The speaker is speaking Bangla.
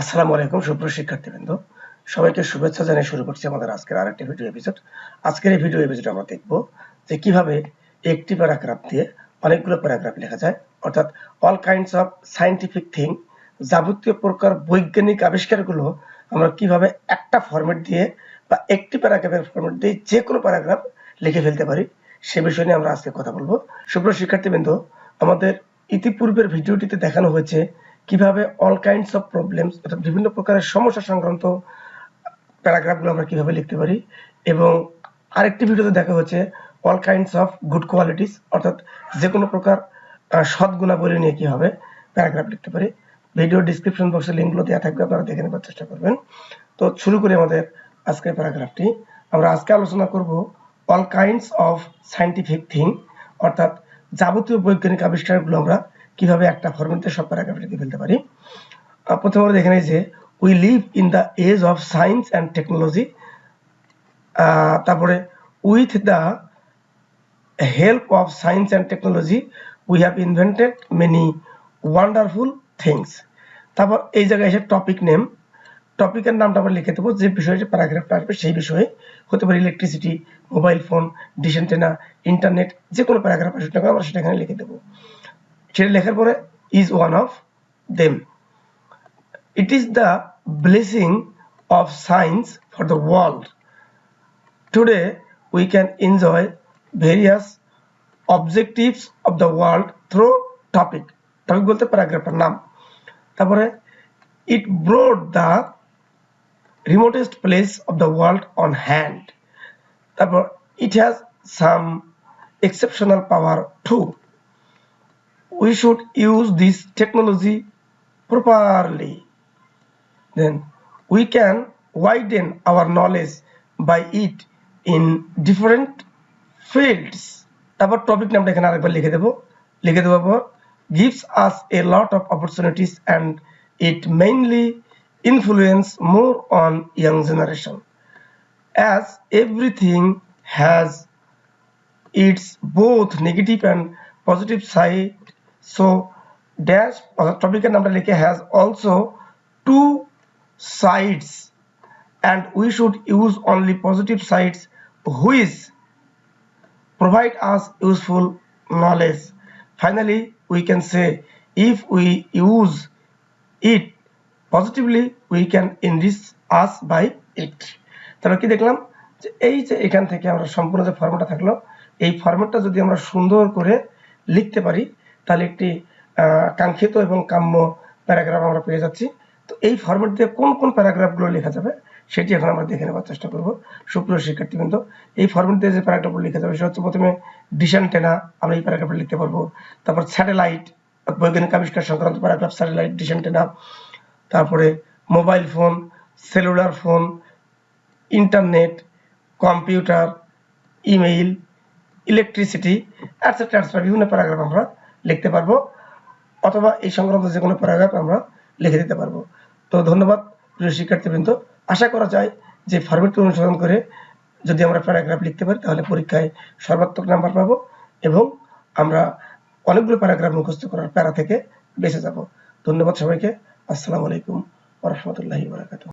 আসসালামু আলাইকুম, সুপ্রিয় শিক্ষার্থীবৃন্দ। সবাইকে শুভেচ্ছা জানিয়ে শুরু করছি আমাদের আজকের আরেকটি ভিডিও এপিসোড আজকের এই ভিডিও এপিসোড আমরা দেখব যে কীভাবে একটি প্যারাগ্রাফ দিয়ে অনেকগুলো প্যারাগ্রাফ লেখা যায়। অর্থাৎ all kinds of scientific thing যাবতীয় প্রকার বৈজ্ঞানিক আবিষ্কারগুলো আমরা কীভাবে একটা ফরম্যাট দিয়ে বা একটি প্যারাগ্রাফের ফরম্যাট দিয়ে যে কোনো প্যারাগ্রাফ লিখে ফেলতে পারি, সে বিষয় নিয়ে আমরা আজকে কথা বলব। সুপ্রিয় শিক্ষার্থীবৃন্দ, আমাদের ইতিপূর্বের ভিডিওটিতে দেখানো হয়েছে কীভাবে অল কাইন্ডস অফ প্রবলেমস অর্থাৎ বিভিন্ন প্রকারের সমস্যা সংক্রান্ত প্যারাগ্রাফগুলো আমরা কীভাবে লিখতে পারি এবং আরেকটি ভিডিওতে দেখা হচ্ছে all kinds of good qualities অর্থাৎ যে কোনো প্রকার সৎ গুণাবলী নিয়ে কীভাবে প্যারাগ্রাফ লিখতে পারি। ভিডিও ডিসক্রিপশন বক্সে লিঙ্কগুলো দেওয়া থাকবে, আপনারা দেখে নেবার চেষ্টা করবেন। তো শুরু করি আমাদের আজকের প্যারাগ্রাফটি আমরা আজকে আলোচনা করব all kinds of scientific thing অর্থাৎ যাবতীয় বৈজ্ঞানিক আবিষ্কারগুলো আমরা কীভাবে একটা ফরম্যাটে সব প্যারাগ্রাফ লিখে ফেলতে পারি? প্রথমে আমরা দেখে নিই যে we live in the age of science and technology তারপরে with the help of science and technology we have invented many wonderful things তারপর এই জায়গায় এসে টপিক নেম টপিকের নামটা আমরা লিখে দেবো, যে বিষয়ে প্যারাগ্রাফটা আসবে সেই বিষয়ে। হতে পারে electricity mobile phone dish antenna internet যে কোনো প্যারাগ্রাফ আসবে আমরা সেটা এখানে লিখে দেবো। সেটা লেখার পরে is one of them it is the blessing of science for the world Today, we can enjoy various objectives of the world through topic. Topic বলতে প্যারাগ্রাফের নাম তারপরে it brought the remotest place of the world on hand. তারপর it has some exceptional power too. We should use this technology properly. then we can widen our knowledge by it in different fields তারপর টপিক নামটা এখানে আরেকবার লিখে দেবো লিখে পর gives us a lot of opportunities and it mainly influence more on young generation as everything has its both negative and positive side so dash টপিকের নামটা লিখে has also two sides and we should use only positive sides which provide us useful knowledge finally we can say if we use it positively we can enrich us by it তাহলে কি দেখলাম যে এই যে এখান থেকে আমরা সম্পূর্ণ যে ফর্মেটটা থাকল এই ফর্মেটটা যদি আমরা সুন্দর করে লিখতে পারি তাহলে একটি কাঙ্ক্ষিত এবং কাম্য প্যারাগ্রাফ আমরা পেয়ে যাচ্ছি। তো এই ফরম্যাট দিয়ে কোন কোন প্যারাগ্রাফগুলো লেখা যাবে সেটি এখন আমরা দেখে নেওয়ার চেষ্টা করব। সুপ্রিয় শিক্ষার্থীবৃন্দ, এই ফরম্যাট দিয়ে যে প্যারাগ্রাফগুলো লেখা যাবে সেটা হচ্ছে প্রথমে ডিসেন্টেনা আমরা এই প্যারাগ্রাফটা লিখতে পারব। তারপর স্যাটেলাইট বৈজ্ঞানিক আবিষ্কার সংক্রান্ত প্যারাগ্রাফ স্যাটেলাইট ডিসেন্টেনা তারপরে mobile phone cellular phone internet computer email electricity etcetera etcetera বিভিন্ন প্যারাগ্রাফ আমরা লিখতে পারব, অথবা এই সংক্রান্ত যে কোনো প্যারাগ্রাফ আমরা লিখে দিতে পারব। তো ধন্যবাদ প্রিয় শিক্ষার্থীবৃন্দ। আশা করা যায় যে ফরম্যাটটি অনুসরণ করে যদি আমরা প্যারাগ্রাফ লিখতে পারি, তাহলে পরীক্ষায় সর্বাত্মক নাম্বার পাবো এবং আমরা অনেকগুলো প্যারাগ্রাফ মুখস্থ করার প্যারা থেকে বেঁচে যাব। ধন্যবাদ সবাইকে। আসসালামু আলাইকুম ওরহমতুল্লাহি বারাকাতুহ।